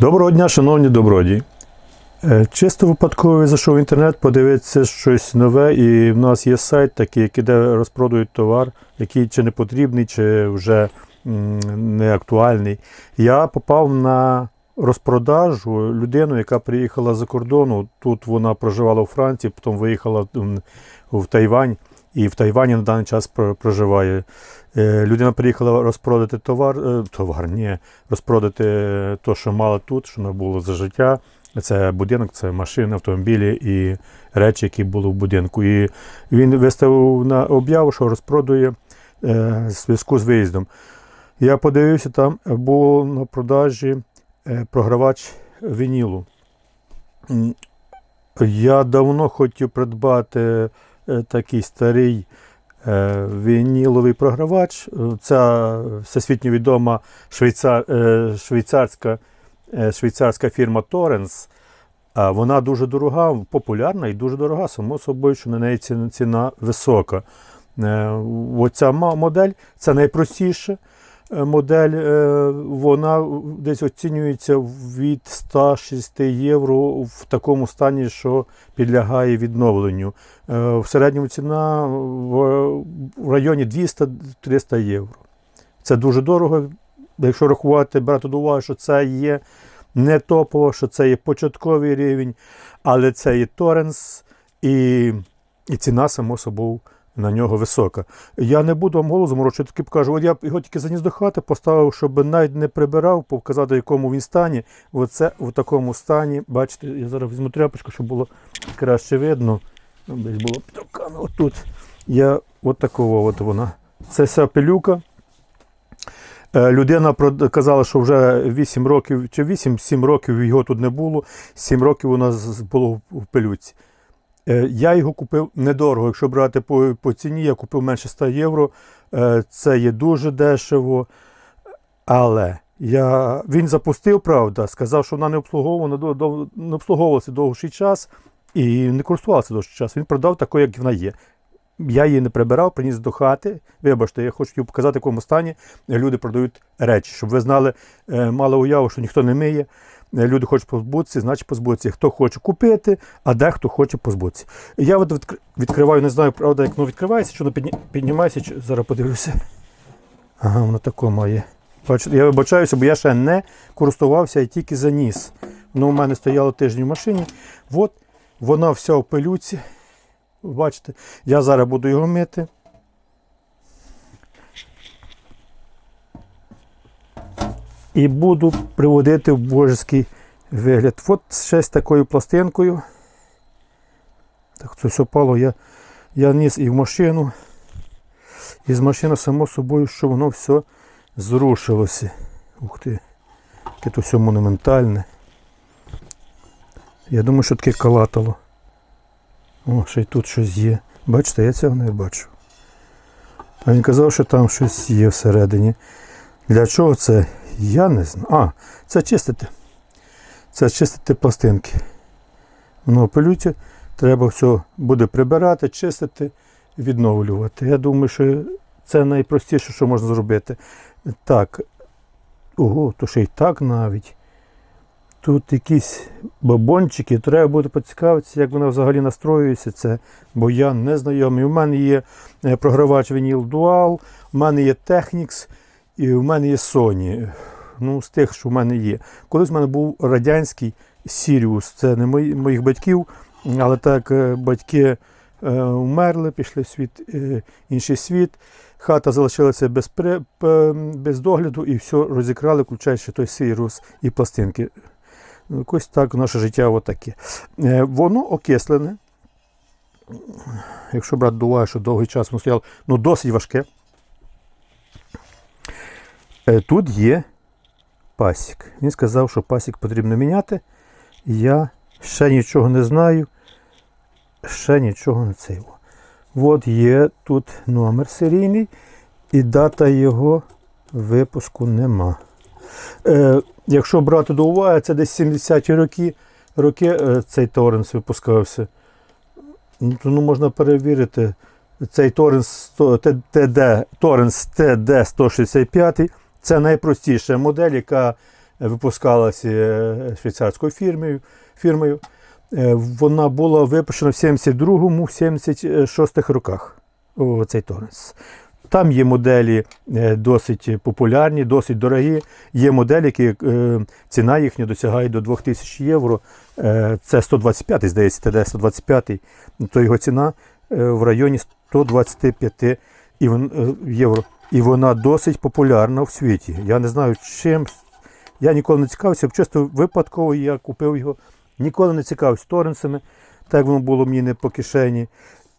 Доброго дня, шановні добродії. Е, Чисто випадково зайшов в інтернет, подивитися щось нове, і в нас є сайт такий, який де розпродають товар, який чи не потрібний, чи вже не актуальний. Я попав на розпродажу людину, яка приїхала за кордону. Тут вона проживала у Франції, потім виїхала в Тайвань. І в Тайвані на даний час проживає. Е, Людина приїхала розпродати товар, е, товар, ні, розпродати те, що мала тут, що не було за життя. Це будинок, це машини, автомобілі і речі, які були в будинку. І він виставив на об'яву, що розпродує е, в зв'язку з виїздом. Я подивився, там був на продажі програвач вінілу. Я давно хотів придбати такий старий е, вініловий програвач. Е, Це всесвітньо відома швейцар, е, швейцарська, е, швейцарська фірма Torrens. Вона дуже дорога, популярна і дуже дорога, само собою, що на неї ціна, висока. Е, Оця модель це найпростіша е, модель. е, Вона десь оцінюється від 106 євро в такому стані, що підлягає відновленню. Е, В середньому ціна в районі 200-300 євро. Це дуже дорого. Якщо рахувати, брати до уваги, що це є не топово, що це є початковий рівень, але це є Торренс, і, і ціна, само собою, на нього висока. Я не буду вам голову заморочувати, тільки покажу. От я його тільки заніс до хати, поставив, щоб навіть не прибирав, показати, в якому він стані. Оце в такому стані. Бачите, я зараз візьму тряпочку, щоб було краще видно. Десь було під руками. Отут. Я от такого от вона. Це вся пилюка. Е, Людина казала, що вже 8 років чи 8-7 років його тут не було. 7 років у нас було в пилюці. Е, Я його купив недорого. Якщо брати по, по ціні, я купив менше 100 євро. Е, Це є дуже дешево. Але я, він запустив, правда, сказав, що вона не до- не обслуговувалася довший час і не користувалася довший час. Він продав такою, як вона є. Я її не прибирав, приніс до хати. Вибачте, я хочу показати, в якому стані люди продають речі, щоб ви знали, е, мали уяву, що ніхто не миє. Люди хочуть позбутися, значить позбутися. Хто хоче купити, а дехто хоче позбутися. Я от відкр- відкриваю, не знаю, правда, як воно відкривається, чи воно підні- піднімається, чи зараз подивлюся. Ага, воно тако має. Я вибачаюся, бо я ще не користувався і тільки заніс. Воно у мене стояло тиждень в машині. От вона вся в пилюці. Бачите, я зараз буду його мити. І буду приводити в божеський вигляд. От ще з такою пластинкою. Так, це все пало, я, я ніс і в машину. І з машини, само собою, що воно все зрушилося. Ух ти, яке то все монументальне. Я думаю, що таке калатало. О, ще й тут щось є. Бачите, я цього не бачу. А він казав, що там щось є всередині. Для чого це? Я не знаю. А, це чистити. Це чистити пластинки. Воно пилюці, треба все буде прибирати, чистити, відновлювати. Я думаю, що це найпростіше, що можна зробити. Так. Ого, то ще й так навіть. Тут якісь бабончики, треба буде поцікавитися, як вона взагалі настроюється. Це, бо я не знайомий. У мене є е, програвач Vinyl Dual, у мене є Technics і у мене є Sony. Ну, з тих, що в мене є. Колись в мене був радянський Sirius. Це не мої, моїх батьків, але так е, батьки е, вмерли, пішли в світ, е, інший світ. Хата залишилася без, при, без догляду і все розікрали, включаючи той Sirius і пластинки. Якось так наше життя отаке. Воно окислене. Якщо брати до уваги, що довгий час воно стояло, ну досить важке. Е, Тут є пасік. Він сказав, що пасік потрібно міняти. Я ще нічого не знаю. Ще нічого не цього. От є тут номер серійний, і дата його випуску нема. Е, якщо брати до уваги, це десь 70-ті роки, роки е, цей торренс випускався. Ну, ну, можна перевірити. Цей 100 TD, торренс 165 це найпростіша модель, яка випускалася е, швейцарською фірмою. фірмою. Е, Вона була випущена в 72-76 роках. О, цей торренс. Там є моделі е, досить популярні, досить дорогі. Є моделі, які ціна їхня досягає до 2000 євро. Це 125, здається, ТД-125, то його ціна в районі 125 і вон- е, євро. І вона досить популярна в світі. Я не знаю чим. Я ніколи не цікавився, чисто випадково я купив його. Ніколи не цікавився торренсами, так воно було мені не по кишені.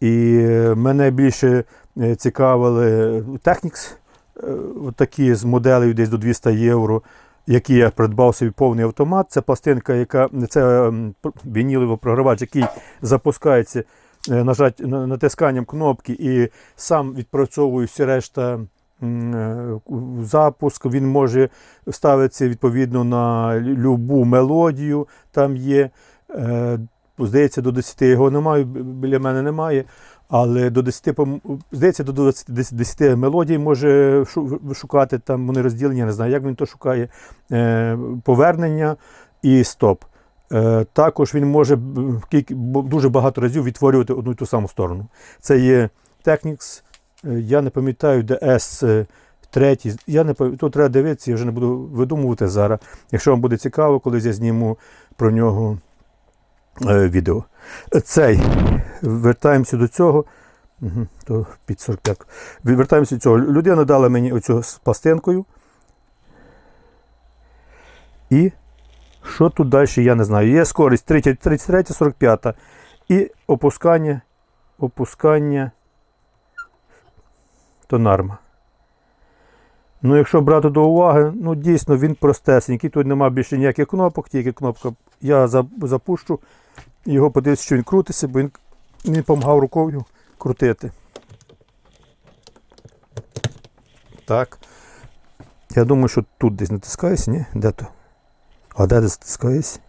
І е, мене більше е, цікавили Technics, е, такі з моделей десь до 200 євро, які я придбав собі повний автомат. Це пластинка, яка це ем, вініловий програвач, який запускається нажать, натисканням кнопки і сам відпрацьовує всі решта запуск. Він може ставитися відповідно на любу мелодію. Там є. е, Здається, до 10 його немає, біля мене немає. Але до 10, здається, до 20, 10 10 мелодій може шукати, там вони розділені, я не знаю, як він то шукає. Е, Повернення і стоп. Е, Також він може дуже багато разів відтворювати одну і ту саму сторону. Це є Technics, е, я не пам'ятаю, DS е, третій. Я не пам'ятаю, тут треба дивитися, я вже не буду видумувати зараз. Якщо вам буде цікаво, колись я зніму про нього е, відео. Цей. Вертаємося до цього. Угу, то під 45. Вертаємося до цього. Людина дала мені оцю з пластинкою. І що тут далі, я не знаю. Є скорість 30, 33, 45 і опускання, опускання то норма. Ну, якщо брати до уваги, ну дійсно він простесенький. Тут немає більше ніяких кнопок, тільки кнопка. Я запущу його, подивлюся, що він крутиться, бо він мені допомагав рукою крутити. Так. Я думаю, що тут десь натискаюся, ні? Де то? А де десь натискаюсь?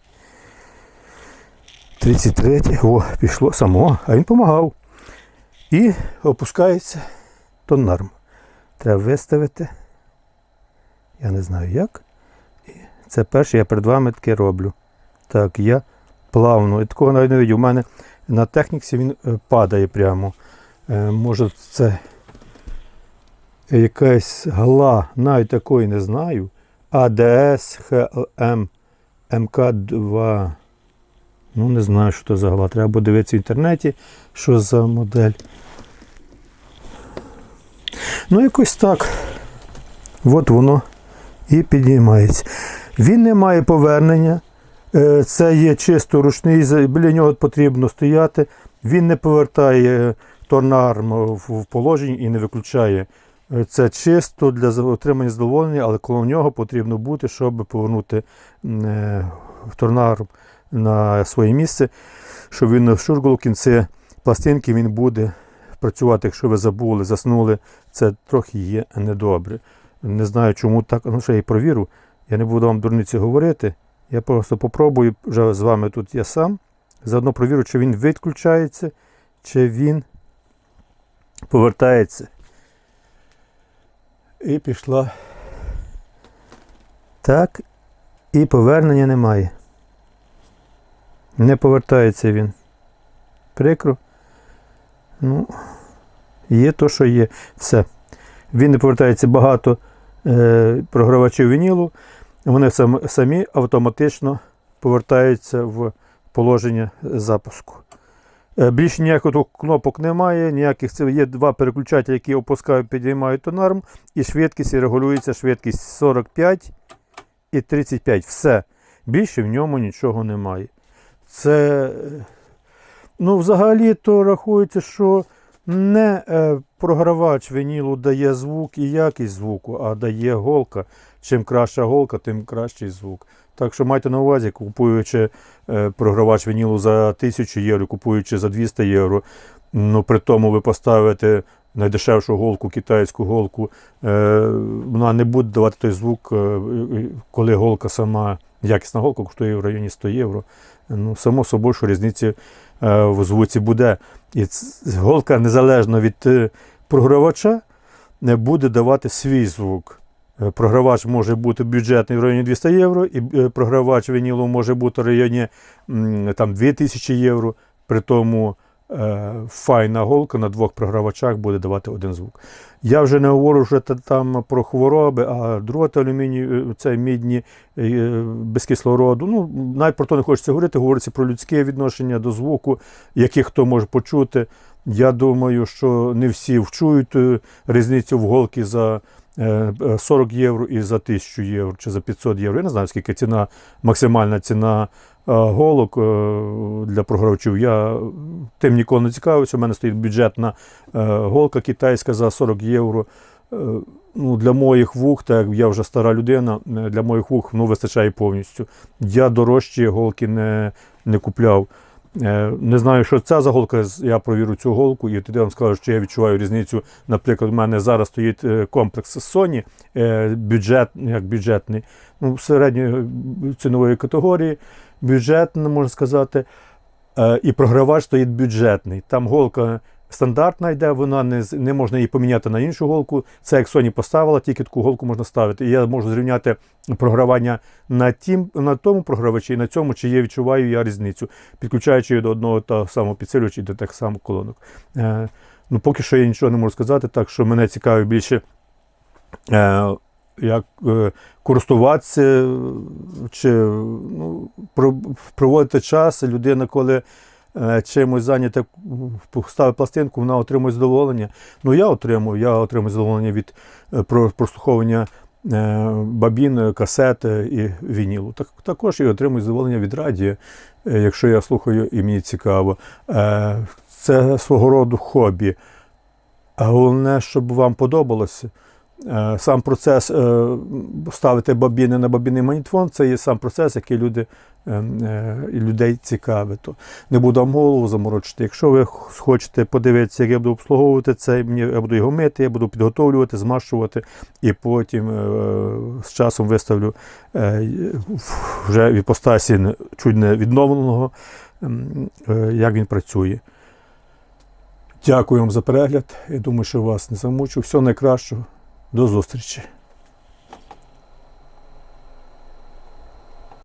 33. О, пішло само, а він допомагав. І опускається то норм. Треба виставити. Я не знаю як. І це перше, я перед вами таке роблю. Так, я плавно. І такого навіть не видів. У мене на техніці він е, падає прямо. Е, Може це якась гла, навіть такої не знаю. АДС ХЛМ МК2. Ну, не знаю, що це за гла. Треба подивитися в інтернеті, що за модель. Ну, якось так. От воно і підіймається. Він не має повернення. Е, Це є чисто ручний, біля нього потрібно стояти. Він не повертає торнарм в в положенні і не виключає. Е, Це чисто для отримання задоволення, але коло нього потрібно бути, щоб повернути е, торнарм на своє місце, щоб він не шургало кінці пластинки, він буде працювати, якщо ви забули, заснули. Це трохи є недобре. Не знаю, чому так. Ну, ще я і провірю. Я не буду вам дурниці говорити. Я просто попробую вже з вами тут я сам. Заодно провірю, чи він відключається, чи він повертається. І пішла. Так. І повернення немає. Не повертається він. Прикро. Ну, є то, що є. Все. Він не повертається багато е, програвачів вінілу. Вони сам, самі автоматично повертаються в положення запуску. Е, Більше ніяких кнопок немає, ніяких це є два переключателі, які опускають, підіймають тонарм, і швидкість і регулюється швидкість 45 і 35. Все. Більше в ньому нічого немає. Це, е, ну, взагалі то рахується, що не е, програвач вінілу дає звук і якість звуку, а дає голка. Чим краща голка, тим кращий звук. Так що майте на увазі, купуючи е, програвач вінілу за 1000 євро, купуючи за 200 євро, ну при тому ви поставите найдешевшу голку, китайську голку, е, вона не буде давати той звук, коли голка сама, якісна голка коштує в районі 100 євро. Ну, само собою, що різниці е, в звуці буде. І голка, незалежно від е, програвача, не буде давати свій звук. Е, Програвач може бути бюджетний в районі 200 євро, і програвач вінілу може бути в районі там, 2000 євро. При тому файна голка на двох програвачах буде давати один звук. Я вже не говорю вже там про хвороби, а дроти алюмінію, е, це мідні е, без кислороду. Ну, навіть про то не хочеться говорити, говориться про людське відношення до звуку, який хто може почути. Я думаю, що не всі вчують е, різницю в голки за е, е, 40 євро і за 1000 євро чи за 500 євро. Я не знаю, скільки ціна, максимальна ціна е, голок е, для програвачів. Я тим ніколи не цікавився. У мене стоїть бюджетна е, голка китайська за 40 євро. Е, Ну, для моїх вух, так як я вже стара людина, е, для моїх вух ну, вистачає повністю. Я дорожчі голки не, не купляв. Е, Не знаю, що це за голка. Я провірю цю голку і тоді вам скажу, що я відчуваю різницю. Наприклад, у мене зараз стоїть е, комплекс Sony, е, бюджет, як бюджетний, ну, середньої е, цінової категорії, бюджетний, можна сказати. Е, І програвач стоїть бюджетний. Там голка стандартна йде, вона не, не можна її поміняти на іншу голку. Це як Sony поставила, тільки таку голку можна ставити. І я можу зрівняти програвання на, тім, на тому програвачі і на цьому, чи я відчуваю я різницю, підключаючи її до одного та самого підсилювача до тих самих колонок. Е, ну, поки що я нічого не можу сказати, так що мене цікавить більше. Е, як е, користуватися, чи ну, проводити час. Людина, коли е, чимось зайнята, ставить пластинку, вона отримує задоволення. Ну, я отримую, я отримую задоволення від е, прослуховування бабін, касети і вінілу. Так, також я отримую задоволення від радіо, якщо я слухаю і мені цікаво. Це свого роду хобі. А головне, щоб вам подобалося. Е, Сам процес е, ставити бабіни на бабінний магнітофон, це є сам процес, який люди, е, людей цікавить. Не буду вам голову заморочити. Якщо ви хочете подивитися, як я буду обслуговувати це, я буду його мити, я буду підготовлювати, змащувати, і потім з часом виставлю вже в іпостасі чуть не відновленого, як він працює. Дякую вам за перегляд. Я думаю, що вас не замучу. Всього найкращого. До зустрічі.